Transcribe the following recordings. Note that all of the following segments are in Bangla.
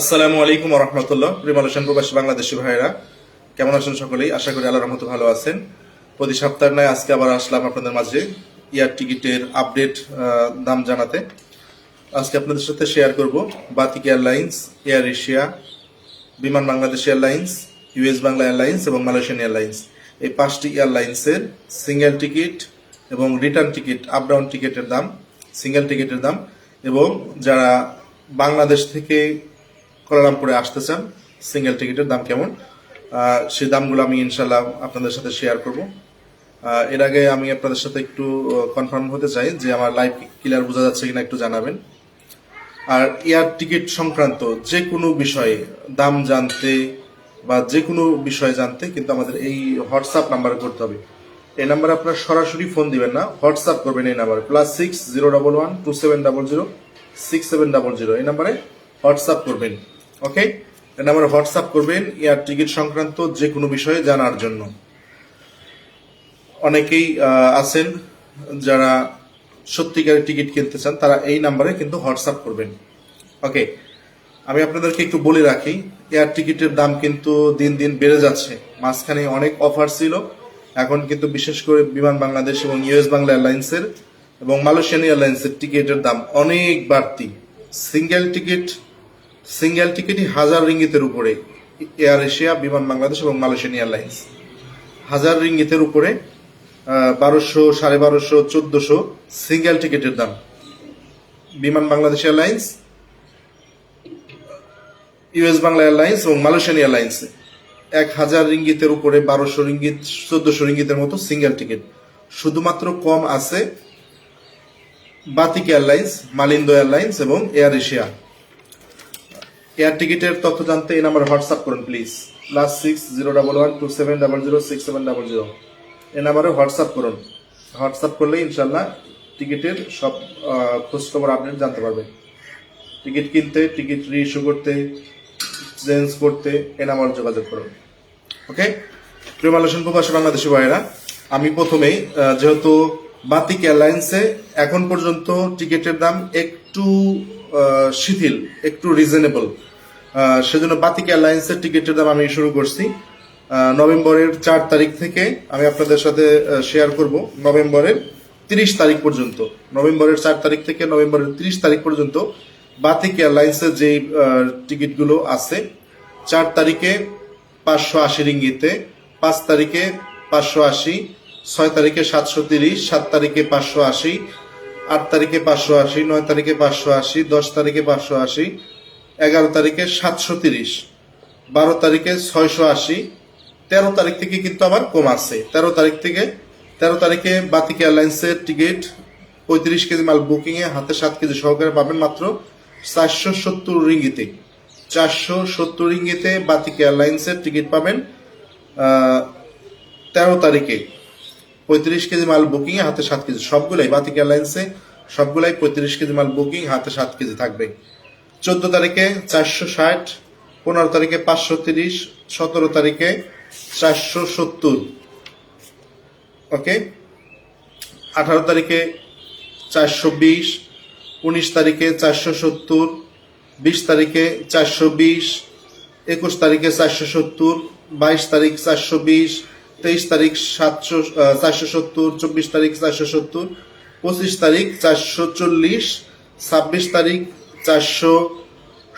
আসসালামু আলাইকুম রহমতুল্লাহ। প্রিমালোচন প্রবাসী বাংলাদেশি ভাইরা কেমন আছেন সকলেই? আশা করি আল্লাহ রহমত ভালো আছেন। প্রতি সপ্তাহের নয় আজকে আবার আসলাম আপনাদের মাঝে এয়ার টিকিটের আপডেট দাম জানাতে। আজকে আপনাদের সাথে শেয়ার করব বাতিক airlines, air Asia, Biman Bangladesh airlines US Bangla airlines এবং মালয়েশিয়ান এয়ারলাইন্স। এই পাঁচটি এয়ারলাইন্সের সিঙ্গেল টিকিট এবং রিটার্ন টিকিট, আপ ডাউন টিকিটের দাম, সিঙ্গেল টিকিটের দাম এবং যারা বাংলাদেশ থেকে কোয়ালালামপুরে আসতে চান সিঙ্গেল টিকিটের দাম কেমন? সেই দামগুলো আমি ইনশাল্লাহ আপনাদের সাথে শেয়ার করব। এর আগে আমি আপনাদের সাথে একটু কনফার্ম হতে চাই যে আমার লাইভ ক্লিয়ার বোঝা যাচ্ছে কিনা একটু জানাবেন। আর এয়ার টিকিট সংক্রান্ত যে কোনো বিষয়ে দাম জানতে বা যে কোনো বিষয়ে জানতে কিন্তু আমাদের এই হোয়াটসঅ্যাপ নাম্বারে করতে হবে। এই নাম্বারে আপনারা সরাসরি ফোন দিবেন না হোয়াটসঅ্যাপ করবেন এই নাম্বারে plus six zero double one two seven double zero six seven double zero এই নাম্বারে হোয়াটসঅ্যাপ করবেন। ওকে? এই নাম্বারে হোয়াটসঅ্যাপ করবেন, এয়ার টিকিট সংক্রান্ত যে কোনো বিষয়ে জানার জন্য। অনেকেই আছেন যারা সত্যিকারের টিকিট কিনতে চান, তারা এই নাম্বারে কিন্তু হোয়াটসঅ্যাপ করবেন। ওকে? আমি আপনাদেরকে একটু বলে রাখি, এয়ার টিকিটের দাম কিন্তু দিন দিন বেড়ে যাচ্ছে। মাঝখানে অনেক অফার ছিল, এখন কিন্তু বিশেষ করে বিমান বাংলাদেশ এবং ইউএস বাংলা এয়ারলাইন্সের এবং মালয়েশিয়ান এয়ারলাইন্সের টিকিটের দাম অনেক বাড়তি। সিঙ্গেল টিকিট সিঙ্গেল টিকিটই হাজার রিঙ্গিতের উপরে এয়ার এশিয়া বিমান বাংলাদেশ এবং মালয়েশিয়ান এয়ারলাইন্স হাজার রিঙ্গিতের উপরে বারোশো, সাড়ে বারোশো, চোদ্দশো সিঙ্গেল টিকিটের দাম। Biman Bangladesh airlines US Bangla airlines এবং মালয়েশিয়ান এয়ারলাইন্স এক হাজার রিঙ্গিতের উপরে বারোশো রিঙ্গিত, চোদ্দশো রিঙ্গিতের মতো সিঙ্গেল টিকিট। শুধুমাত্র কম আছে বাতিক এয়ারলাইন্স মালিন্দো এয়ারলাইন্স এবং এয়ার এশিয়া এয়ার টিকিটের তথ্য জানতে এই নাম্বার হোয়াটসঅ্যাপ করুন please plus six zero double one two seven double zero six seven double zero এই নাম্বারে হোয়াটসঅ্যাপ করুন। হোয়াটসঅ্যাপ করলে ইনশাল্লাহ টিকিটের সব খোঁজখবর আপডেট জানতে পারবেন। টিকিট কিনতে, টিকিট রিইস্যু করতে চেঞ্জ করতে এ নাম্বার যোগাযোগ করুন। ওকে প্রিয় মালয়েশিয়ান প্রবাসী বাংলাদেশি ভাইয়েরা, আমি প্রথমেই যেহেতু বাতিক এয়ারলাইন্সে এখন পর্যন্ত টিকিটের দাম একটু শিথিল, একটু রিজনেবল সেজন্য বাতিক এয়ারলাইন্সের টিকিটের দাম আমি শুরু করছি। নভেম্বরের চার তারিখ থেকে আমি আপনাদের সাথে শেয়ার করব। নভেম্বরের তিরিশ তারিখ পর্যন্ত, নভেম্বরের চার তারিখ থেকে নভেম্বরের তিরিশ তারিখ পর্যন্ত বাতিক এয়ারলাইন্সের যে টিকিটগুলো আছে, চার তারিখে পাঁচশো আশি রিঙ্গিতে, পাঁচ তারিখে পাঁচশো আশি ছয় তারিখে সাতশো তিরিশ, সাত তারিখে পাঁচশো আশি, আট তারিখে পাঁচশো আশি, নয় তারিখে পাঁচশো আশি, দশ তারিখে পাঁচশো আশি, এগারো তারিখে সাতশো তিরিশ, বারো তারিখে ছয়শো আশি, তেরো তারিখ থেকে কিন্তু আবার কম আছে। তেরো তারিখ থেকে, তেরো তারিখে বাতিক এয়ারলাইন্সের টিকিট, পঁয়ত্রিশ কেজি মাল বুকিং এ হাতে সাত কেজি সহকারে পাবেন মাত্র চারশো সত্তর রিঙ্গিতে। চারশো সত্তর রিঙ্গিতে বাতিক এয়ারলাইন্সের টিকিট পাবেন তেরো তারিখে। পঁয়ত্রিশ কেজি মাল বুকিং হাতে সাত কেজি। সবগুলাই বাতিক এয়ারলাইন্সে সবগুলাই পঁয়ত্রিশ কেজি মাল বুকিং হাতে সাত কেজি থাকবে। চোদ্দ তারিখে চারশো ষাট, পনেরো তারিখে পাঁচশো তিরিশ, সতেরো তারিখে চারশো সত্তর। ওকে? আঠারো তারিখে চারশো বিশ, উনিশ তারিখে চারশো সত্তর, বিশ তারিখে চারশো বিশ, একুশ তারিখে চারশো সত্তর, বাইশ তারিখ চারশো বিশ তেইশ তারিখ সাতশো চারশো সত্তর, চব্বিশ তারিখ চারশো সত্তর, পঁচিশ তারিখ চারশো চল্লিশ, ছাব্বিশ তারিখ চারশো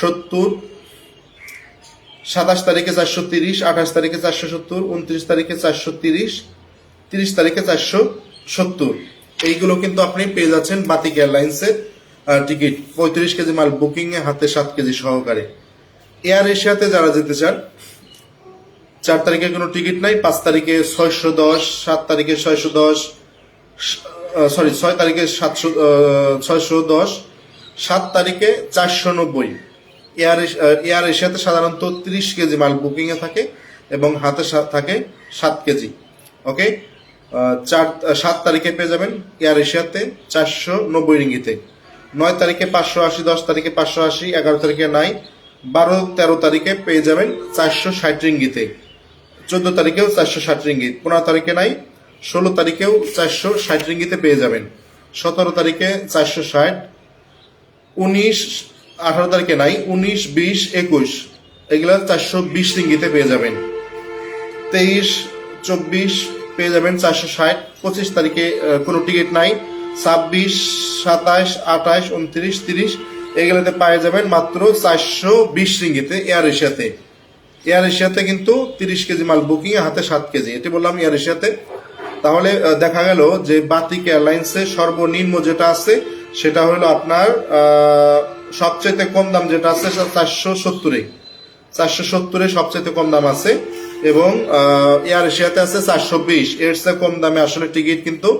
সত্তর, সাতাশ তারিখে চারশো তিরিশ, আঠাশ তারিখে চারশো সত্তর, উনত্রিশ তারিখে চারশো তিরিশ তিরিশ তারিখে চারশো সত্তর। এইগুলো কিন্তু আপনি পেয়ে যাচ্ছেন বাতিক এয়ারলাইন্সের টিকিট। পঁয়ত্রিশ কেজি মাল বুকিংয়ে, হাতে সাত কেজি সহকারে। এয়ার এশিয়াতে যারা যেতে চান চার তারিখে কোনো টিকিট নাই, পাঁচ তারিখে ছয়শো দশ, সাত তারিখে ছয়শো দশ সরি ছয় তারিখে সাতশো ছয়শো দশ, সাত তারিখে চারশো নব্বই। এয়ার এয়ার এশিয়াতে সাধারণত তিরিশ কেজি মাল বুকিংয়ে থাকে এবং হাতে থাকে সাত কেজি। ওকে? চার সাত তারিখে পেয়ে যাবেন এয়ার এশিয়াতে চারশো নব্বই রিঙ্গিতে। নয় তারিখে পাঁচশো আশি, দশ তারিখে পাঁচশো আশি, এগারো তারিখে নাই, বারো, তেরো তারিখে পেয়ে যাবেন চারশো ষাট রিঙ্গিতে। চোদ্দ তারিখেও চারশো ষাট রিঙ্গিত। পনেরো তারিখে নাই, ষোলো তারিখেও চারশো ষাট রিঙ্গিতে পেয়ে যাবেন। সতেরো তারিখে চারশো ষাট, উনিশ, আঠারো তারিখে নাই, উনিশ, বিশ, একুশ। এগুলো চারশো বিশ রিঙ্গিতে পেয়ে যাবেন। তেইশ, চব্বিশ পেয়ে যাবেন চারশো ষাট। পঁচিশ তারিখে কোনো টিকিট নাই। ছাব্বিশ, সাতাশ, আঠাশ, উনত্রিশ, তিরিশ, এগুলোতে পেয়ে যাবেন মাত্র চারশো বিশ রিঙ্গিতে এয়ার এশিয়াতে। এয়ার এশিয়াতে কিন্তু তিরিশ কেজি মাল বুকিং হাতে সাত কেজি। এটি বললাম এয়ার এশিয়াতে। তাহলে দেখা গেল যে বাতিক এয়ারলাইন্সে সর্বনিম্ন যেটা আছে, সেটা হলো আপনার সবচেয়ে কম দাম যেটা আছে চারশো সত্তরে চারশো সত্তরে সবচেয়ে কম দাম আছে এবং এয়ার এশিয়াতে আছে চারশো বিশ। এর কম দামে আসলে টিকিট কিন্তু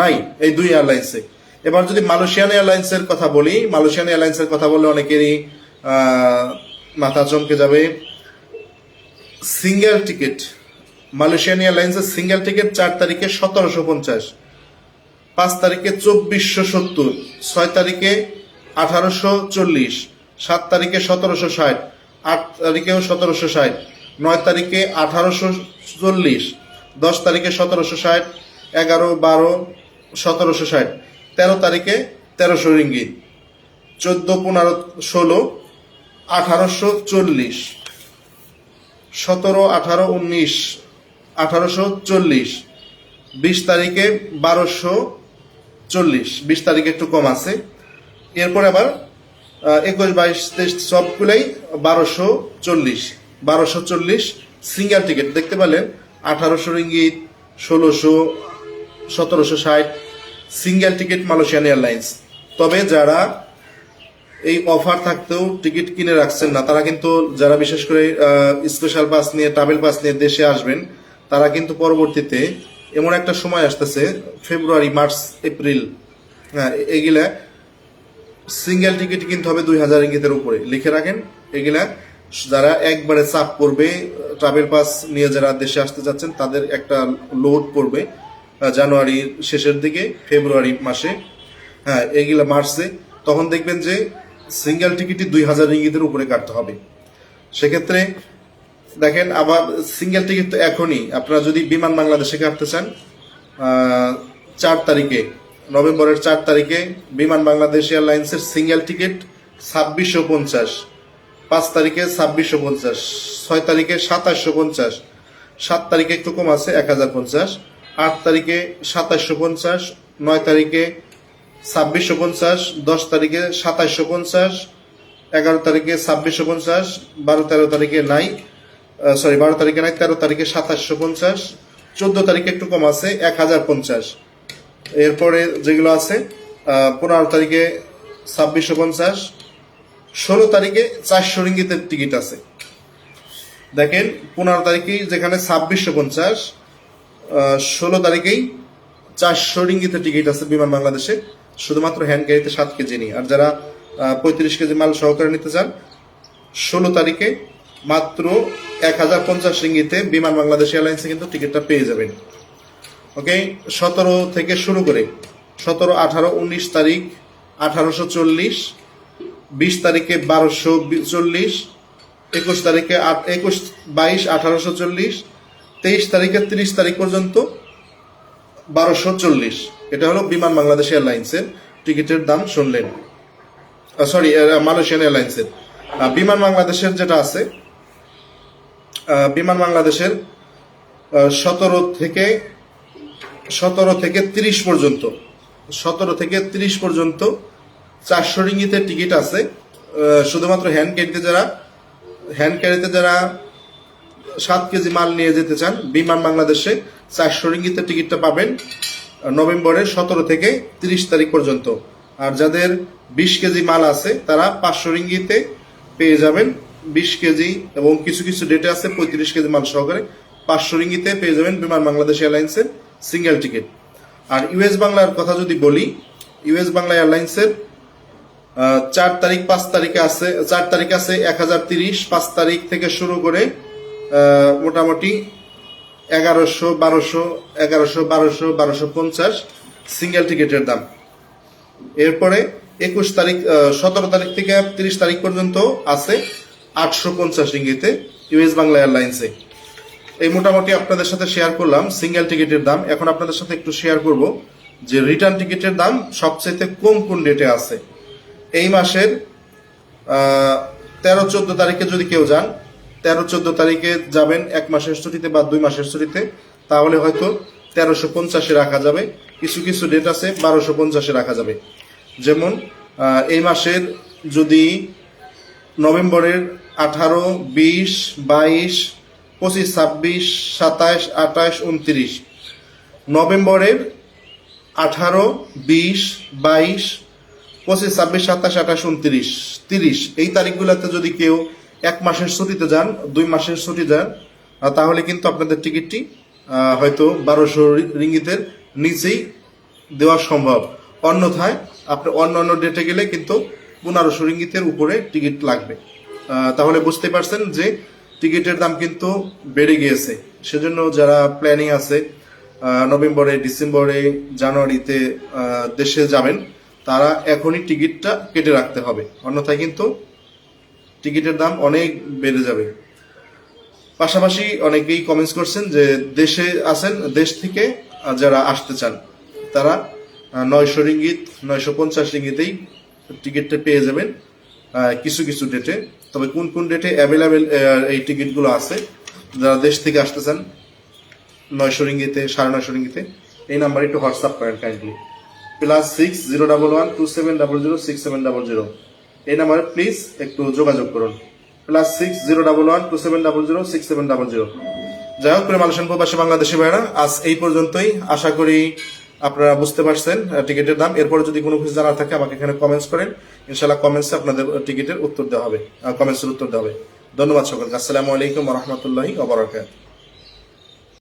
নাই এই দুই এয়ারলাইন্সে। এবার যদি মালয়েশিয়ান এয়ারলাইন্সের কথা বলি, মালয়েশিয়ান এয়ারলাইন্সের কথা বললে অনেকেরই মাথা চমকে যাবে। সিঙ্গেল টিকিট, মালয়েশিয়ান এয়ারলাইন্সের সিঙ্গেল টিকিট চার তারিখে সতেরোশো পঞ্চাশ, পাঁচ তারিখে চব্বিশশো সত্তর, ছয় তারিখে আঠারোশো চল্লিশ, সাত তারিখে সতেরোশো ষাট, আট তারিখেও সতেরোশো ষাট, নয় তারিখে আঠারোশো চল্লিশ, দশ তারিখে সতেরোশো ষাট, এগারো, বারো, সতেরোশো ষাট, তেরো তারিখে তেরোশো রিঙ্গিত চোদ্দ, পনেরো, ষোলো, আঠারোশো চল্লিশ। সতেরো, আঠারো, উনিশ, আঠারোশো চল্লিশ, বিশ তারিখে বারোশো চল্লিশ, বিশ তারিখে একটু কম আছে। এরপর আবার একুশ, বাইশ, তেইশ সবগুলোই বারোশো চল্লিশ বারোশো চল্লিশ সিঙ্গেল টিকিট। দেখতে পেলেন, আঠারোশো রিঙ্গিত, ষোলোশো, সতেরোশো ষাট, সিঙ্গেল টিকিট মালয়েশিয়ান এয়ারলাইন্স। তবে যারা এই অফার থাকতেও টিকিট কিনে রাখছেন না। তারা কিন্তু যারা বিশেষ করে স্পেশাল পাস নিয়ে ট্রাভেল পাস নিয়ে দেশে আসবেন, তারা কিন্তু পরবর্তীতে এমন একটা সময় আসতেছে ফেব্রুয়ারি মার্চ এপ্রিল হ্যাঁ এগুলা সিঙ্গেল টিকিট কিনতে হবে দুই হাজার ইঙ্গিতের উপরে। লিখে রাখেন, এগুলা যারা একবারে চাপ পড়বে ট্রাভেল পাস নিয়ে যারা দেশে আসতে যাচ্ছেন, তাদের একটা লোড পড়বে জানুয়ারির শেষের দিকে ফেব্রুয়ারি মাসে হ্যাঁ এগুলা মার্চে তখন দেখবেন যে সিঙ্গেল টিকিটই দুই হাজার ইঙ্গিতের উপরে কাটতে হবে। সেক্ষেত্রে দেখেন, আবার সিঙ্গেল টিকিট তো এখনই। আপনারা যদি বিমান বাংলাদেশে কাটতে চান চার তারিখে, নভেম্বরের চার তারিখে বিমান বাংলাদেশ এয়ারলাইন্সের সিঙ্গেল টিকিট ছাব্বিশশো পঞ্চাশ, পাঁচ তারিখে ছাব্বিশশো পঞ্চাশ, ছয় তারিখে সাতাশশো পঞ্চাশ, সাত তারিখে একটু কম আছে, এক হাজার পঞ্চাশ, আট তারিখে সাতাশশো পঞ্চাশ, নয় তারিখে ছাব্বিশশো পঞ্চাশ, দশ তারিখে সাতাশশো পঞ্চাশ, এগারো তারিখে ছাব্বিশশো পঞ্চাশ, বারো, তেরো তারিখে নাই সরি বারো তারিখে নাই, তেরো তারিখে সাতাশশো পঞ্চাশ, চোদ্দ তারিখে একটু কম আছে এক হাজার পঞ্চাশ। এরপরে যেগুলো আছে পনেরো তারিখে ছাব্বিশশো পঞ্চাশ, ষোলো তারিখে চারশো রিঙ্গিতের টিকিট আছে। দেখেন, পনেরো তারিখেই যেখানে ছাব্বিশশো পঞ্চাশ ষোলো তারিখেই চারশো রিঙ্গিতের টিকিট আছে বিমান বাংলাদেশে। শুধুমাত্র হ্যান্ড ক্যারিতে সাত কেজি নিই। আর যারা পঁয়ত্রিশ কেজি মাল সহকারে নিতে চান, ষোলো তারিখে মাত্র এক হাজার পঞ্চাশ রিঙ্গিতে বিমান বাংলাদেশ এয়ারলাইন্সে কিন্তু টিকিটটা পেয়ে যাবেন। ওকে? সতেরো থেকে শুরু করে সতেরো, আঠারো, উনিশ তারিখ আঠারোশো চল্লিশ, বিশ তারিখে বারোশো চল্লিশ, একুশ তারিখে আট, একুশ, বাইশ, আঠারোশো চল্লিশ, তেইশ তারিখে তিরিশ তারিখ পর্যন্ত বারোশো চল্লিশ। এটা হলো বিমান বাংলাদেশ এয়ারলাইন্সের টিকিটের দাম শুনলেন। সরি মালয়েশিয়ান এয়ারলাইন্সের। বিমান বাংলাদেশের যেটা আছে বিমান বাংলাদেশের সতেরো থেকে সতেরো থেকে তিরিশ পর্যন্ত, সতেরো থেকে তিরিশ পর্যন্ত চারশো রিঙ্গিতের টিকিট আছে। শুধুমাত্র হ্যান্ড ক্যারিতে যারা হ্যান্ড ক্যারিতে যারা সাত কেজি মাল নিয়ে যেতে চান, বিমান বাংলাদেশে চারশো রিঙ্গিতের টিকিটটা পাবেন। নভেম্বরের সতেরো থেকে তিরিশ তারিখ পর্যন্ত। আর যাদের বিশ কেজি মাল আছে, তারা পাঁচশো রিঙ্গিতে পেয়ে যাবেন। বিশ কেজি এবং কিছু কিছু ডেটে আছে পঁয়ত্রিশ কেজি মাল সহকারে পাঁচশো রিঙ্গিতে পেয়ে যাবেন বিমান বাংলাদেশ এয়ারলাইন্সের সিঙ্গেল টিকিট। আর ইউএস বাংলার কথা যদি বলি, ইউএস বাংলা এয়ারলাইন্সের চার তারিখ, পাঁচ তারিখে আছে, চার তারিখ আছে এক হাজার তিরিশ, পাঁচ তারিখ থেকে শুরু করে মোটামুটি এগারোশো, বারোশো এগারোশো, বারোশো বারোশো পঞ্চাশ সিঙ্গেল টিকিটের দাম। এরপরে একুশ তারিখ সতেরো তারিখ থেকে তিরিশ তারিখ পর্যন্ত আছে আটশো পঞ্চাশ ইঙ্গিতে ইউএস বাংলা এয়ারলাইন্সে এই মোটামুটি আপনাদের সাথে শেয়ার করলাম সিঙ্গেল টিকিটের দাম। এখন আপনাদের সাথে একটু শেয়ার করব যে রিটার্ন টিকিটের দাম সবচেয়ে কম কোন ডেটে আছে। এই মাসের তেরো, চোদ্দ তারিখে যদি কেউ যান তেরো চোদ্দ তারিখে যাবেন, এক মাসের ছুটিতে বা দুই মাসের ছুটিতে, তাহলে হয়তো তেরোশো পঞ্চাশে রাখা যাবে। কিছু কিছু ডেট আছে, বারোশো পঞ্চাশে রাখা যাবে। যেমন এই মাসের যদি নভেম্বরের আঠারো, বিশ, বাইশ, পঁচিশ, ছাব্বিশ সাতাশ আঠাশ উনত্রিশ। নভেম্বরের আঠারো, বিশ, বাইশ, পঁচিশ, ছাব্বিশ সাতাশ আঠাশ উনত্রিশ, তিরিশ। এই তারিখগুলোতে যদি কেউ এক মাসের ছুটিতে যান, দুই মাসের ছুটি যান তাহলে কিন্তু আপনাদের টিকিটটি হয়তো বারোশো রিঙ্গিতের নিচেই দেওয়া সম্ভব। অন্যথায় আপনি অন্য অন্য ডেটে গেলে কিন্তু পনেরোশো রিঙ্গিতের উপরে টিকিট লাগবে। তাহলে বুঝতে পারছেন যে টিকিটের দাম কিন্তু বেড়ে গিয়েছে। সেজন্য যারা প্ল্যানিং আছে নভেম্বরে, ডিসেম্বরে, জানুয়ারিতে দেশে যাবেন, তারা এখনই টিকিটটা কেটে রাখতে হবে। অন্যথায় কিন্তু টিকিটের দাম অনেক বেড়ে যাবে। পাশাপাশি অনেকেই কমেন্টস করছেন যে দেশে আছেন, দেশ থেকে যারা আসতে চান, তারা নয়শো রিঙ্গিত, নয়শো পঞ্চাশ রিঙ্গিতেই টিকিটটা পেয়ে যাবেন কিছু কিছু ডেটে তবে কোন কোন ডেটে অ্যাভেলেবেল এই টিকিটগুলো আছে, যারা দেশ থেকে আসতে চান, নয়শো রিঙ্গিতে, সাড়ে নয়শো রিঙ্গিতে, এই নাম্বারে একটু হোয়াটসঅ্যাপ করেন kindly plus six zero double one two seven double zero six seven double zero এই নাম্বারে প্লিজ একটু যোগাযোগ করুন। Plus six zero double one two seven double zero six seven double zero যাই হোক প্রেম আলোচন প্রবাসী বাংলাদেশি ভাইরা আজ এই পর্যন্তই। আশা করি আপনারা বুঝতে পারছেন টিকিটের দাম। এরপরে যদি কোনো কিছু জানার থাকে, আমাকে এখানে কমেন্টস করেন। ইনশাল্লাহ কমেন্টসে আপনাদের টিকিটের উত্তর দেওয়া হবে কমেন্টসের উত্তর দেওয়া হবে। ধন্যবাদ সকলকে। আসসালামু আলাইকুম রহমতুল্লাহি ওবরাকাত